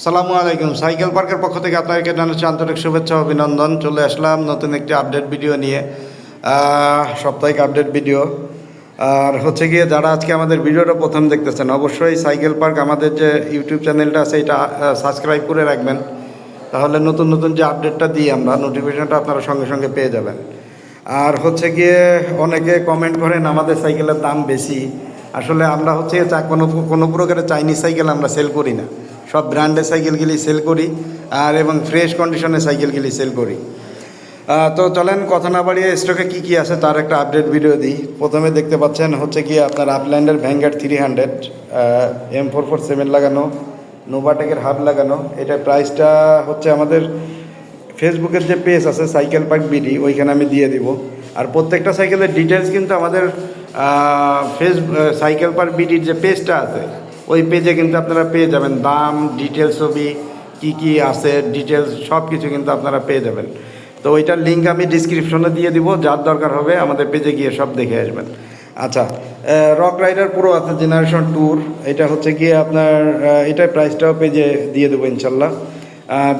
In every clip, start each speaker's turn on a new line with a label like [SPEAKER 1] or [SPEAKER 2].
[SPEAKER 1] সালামু আলাইকুম। সাইকেল পার্কের পক্ষ থেকে আপনাদেরকে জানাচ্ছি আন্তরিক শুভেচ্ছা অভিনন্দন। চলে আসলাম নতুন একটি আপডেট ভিডিও নিয়ে। সাপ্তাহিক আপডেট ভিডিও। আর হচ্ছে গিয়ে যারা আজকে আমাদের ভিডিওটা প্রথম দেখতেছেন, অবশ্যই সাইকেল পার্ক আমাদের যে ইউটিউব চ্যানেলটা আছে, এটা সাবস্ক্রাইব করে রাখবেন। তাহলে নতুন নতুন যে আপডেটটা দিই আমরা নোটিফিকেশনটা আপনারা সঙ্গে সঙ্গে পেয়ে যাবেন। আর হচ্ছে গিয়ে অনেকে কমেন্ট করেন, আমাদের সাইকেলের দাম বেশি। আসলে আমরা হচ্ছে কোনো কোনো প্রকারের চাইনিজ সাইকেল আমরা সেল করি না। সব ব্র্যান্ডের সাইকেলগুলি সেল করি, আর এবং ফ্রেশ কন্ডিশনের সাইকেলগুলি সেল করি। তো চলেন কথা না বাড়িয়ে স্টকে কী কী আছে তার একটা আপডেট ভিডিও দিই। প্রথমে দেখতে পাচ্ছেন হচ্ছে কি আপনার আপল্যান্ডের ভ্যাঙ্গার three hundred M four four seven লাগানো নোভাটেকের হাব লাগানো। এটা প্রাইসটা হচ্ছে আমাদের ফেসবুকের যে পেজ আছে সাইকেল পার্ক বিডি ওইখানে আমি দিয়ে দিব। আর প্রত্যেকটা সাইকেলের ডিটেলস কিন্তু আমাদের ফেস সাইকেল পার্ক বিডির যে পেজটা আছে ওই পেজে কিন্তু আপনারা পেয়ে যাবেন। দাম ডিটেলস ছবি, কী কী আছে ডিটেলস সব কিছু কিন্তু আপনারা পেয়ে যাবেন। তো ওইটার লিঙ্ক আমি ডিসক্রিপশনে দিয়ে দিব, যার দরকার হবে আমাদের পেজে গিয়ে সব দেখে আসবেন। আচ্ছা রক রাইডার পুরো আছে জেনারেশন ট্যুর এটা হচ্ছে গিয়ে আপনার এটার প্রাইসটাও পেজে দিয়ে দেবো ইনশাল্লাহ।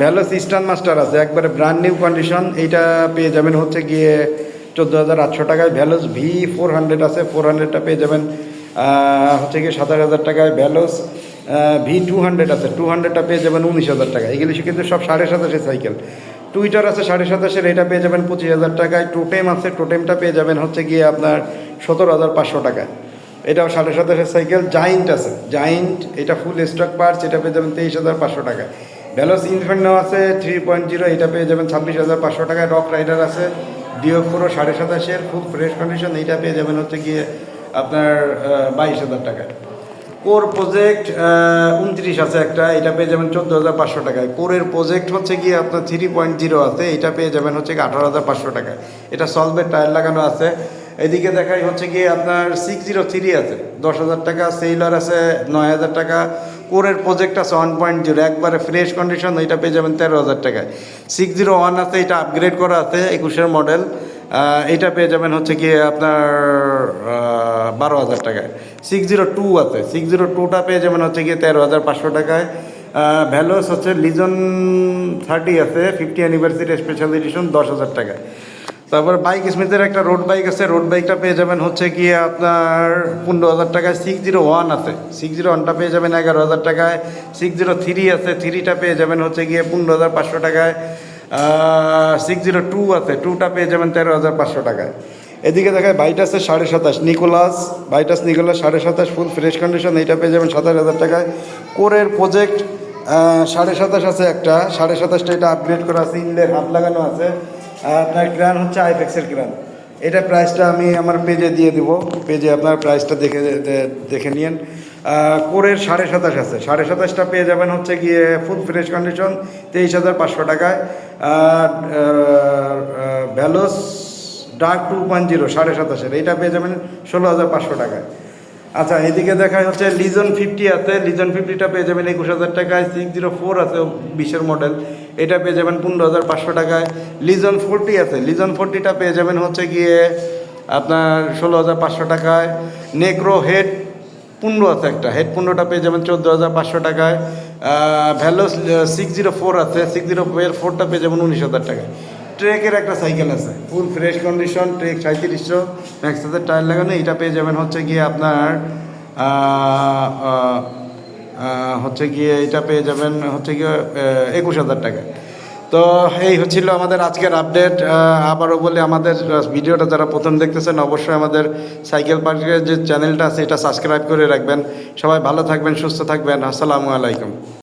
[SPEAKER 1] ভ্যালোস ইস্টার্ন মাস্টার আছে, একবারে ব্র্যান্ড নিউ কন্ডিশন এইটা পেয়ে যাবেন হচ্ছে গিয়ে চোদ্দ হাজার আটশো টাকায়। ভ্যালোস ভি ফোর হান্ড্রেড আছে ফোর হান্ড্রেডটা পেয়ে যাবেন। হচ্ছে গিয়ে সাতাশ হাজার টাকায় ভ্যালোস ভি টু হান্ড্রেড আছে, টু হান্ড্রেডটা পেয়ে যাবেন উনিশ হাজার টাকা এগুলি কিন্তু সব সাড়ে সাতাশের সাইকেল টুইটার আছে সাড়ে সাতাশের, এটা পেয়ে যাবেন পঁচিশ হাজার টাকায়। টোটেম আছে টোটেমটা পেয়ে যাবেন হচ্ছে গিয়ে আপনার সতেরো হাজার পাঁচশো টাকায়। এটাও সাড়ে সাতাশের সাইকেল জাইন্ট আছে জাইন্ট এটা ফুল স্টক পার্টস এটা পেয়ে যাবেন তেইশ হাজার পাঁচশো টাকায়। ভ্যালোস ইনফেন্ট আছে থ্রি পয়েন্ট জিরো এটা পেয়ে যাবেন ছাব্বিশ হাজার পাঁচশো টাকায়। রক রাইডার আছে ডিও পুরো সাড়ে সাতাশের ফুল ফ্রেশ কন্ডিশন এইটা পেয়ে যাবেন হচ্ছে গিয়ে আপনার বাইশ হাজার টাকায় কোর প্রজেক্ট উনত্রিশ আছে একটা, এটা পেয়ে যাবেন চোদ্দ হাজার পাঁচশো টাকায়। কোরের প্রজেক্ট হচ্ছে গিয়ে আপনার থ্রি পয়েন্ট জিরো আছে, এটা পেয়ে যাবেন হচ্ছে গিয়ে আঠারো হাজার পাঁচশো টাকায়। এটা সলভের টায়ার লাগানো আছে। এদিকে দেখাই হচ্ছে গিয়ে আপনার সিক্স জিরো থ্রি আছে, দশ হাজার টাকা সেইলার আছে নয় হাজার টাকা, কোরের প্রজেক্ট আছে ওয়ান পয়েন্ট জিরো একবারে ফ্রেশ কন্ডিশন এটা পেয়ে যাবেন তেরো হাজার টাকায়। সিক্স জিরো ওয়ান আছে, এটা আপগ্রেড করা আছে, একুশের মডেল এটা পেয়ে যাবেন হচ্ছে গিয়ে আপনার বারো হাজার টাকায়। সিক্স জিরো টু আছে। সিক্স জিরো টুটা পেয়ে যাবেন হচ্ছে গিয়ে তেরো হাজার পাঁচশো টাকায়। ভ্যালোস হচ্ছে লিজন থার্টি আছে। ফিফটি অ্যানিভার্সারি স্পেশাল এডিশন দশ হাজার টাকায়। তারপর বাইক স্মিথের একটা রোড বাইক আছে। রোড বাইকটা পেয়ে যাবেন হচ্ছে গিয়ে আপনার পনেরো হাজার টাকায়। সিক্স জিরো ওয়ান আছে। সিক্স জিরো ওয়ানটা পেয়ে যাবেন এগারো হাজার টাকায়। সিক্স জিরো থ্রি আছে। থ্রিটা পেয়ে যাবেন হচ্ছে গিয়ে পনেরো হাজার পাঁচশো টাকায়। সিক্স জিরো টু আছে। টুটা পেয়ে যাবেন তেরো হাজার পাঁচশো টাকায়। এদিকে দেখায় বাইটাসে সাড়ে সাতাশ। নিকোলাস বাইটাস নিকোলাস সাড়ে সাতাশ ফুল ফ্রেশ কন্ডিশন এইটা পেয়ে যাবেন সাতাশ হাজার টাকায়। কোরের প্রজেক্ট সাড়ে সাতাশ আছে একটা। সাড়ে সাতাশটা এটা আপগ্রেড করা আছে। ইন্ডের হাত লাগানো আছে। আপনার ক্রান হচ্ছে আইফেক্সের ক্রান এটা প্রাইসটা আমি আমার পেজে দিয়ে দিব। পেজে আপনার প্রাইসটা দেখে দেখে নিন কোরের সাড়ে সাতাশ আছে। সাড়ে সাতাশটা পেয়ে যাবেন হচ্ছে গিয়ে ফুল ফ্রেশ কন্ডিশন তেইশ হাজার পাঁচশো টাকায়। ভ্যালোস ডার্ক টু পয়েন্ট জিরো সাড়ে সাতাশের। এইটা পেয়ে যাবেন ষোলো হাজার পাঁচশো টাকায়। আচ্ছা এদিকে দেখা হচ্ছে লিজন ফিফটি আছে। লিজন ফিফটিটা পেয়ে যাবেন একুশ হাজার টাকায়। সিক্স জিরো ফোর আছে বিশের মডেল এটা পেয়ে যাবেন পনেরো হাজার পাঁচশো টাকায়। লিজন ফোরটি আছে। লিজন ফোরটিটা পেয়ে যাবেন হচ্ছে গিয়ে আপনার ষোলো হাজার পাঁচশো টাকায়। নেক্রো হেড পনেরো আছে একটা। হেড পনেরোটা পেয়ে যাবেন চোদ্দ হাজার পাঁচশো টাকায়। ভ্যালোস সিক্স জিরো ফোর আছে। সিক্স জিরো ফোর ফোরটা পেয়ে যাবেন উনিশ হাজার টাকায়। ট্রেকের একটা সাইকেল আছে। ফুল ফ্রেশ কন্ডিশন ট্রেক সাঁত্রিশশো ম্যাক্স টায়ার লাগানো এটা পেয়ে যাবেন হচ্ছে গিয়ে আপনার হচ্ছে গিয়ে এটা পেয়ে যাবেন হচ্ছে গিয়ে একুশ হাজার টাকা। তো এই হচ্ছিল আমাদের আজকের আপডেট আবারও বলে, আমাদের ভিডিওটা যারা প্রথম দেখতেছেন, অবশ্যই আমাদের সাইকেল পার্কের যে চ্যানেলটা আছে, এটা সাবস্ক্রাইব করে রাখবেন। সবাই ভালো থাকবেন, সুস্থ থাকবেন। আসসালামু আলাইকুম।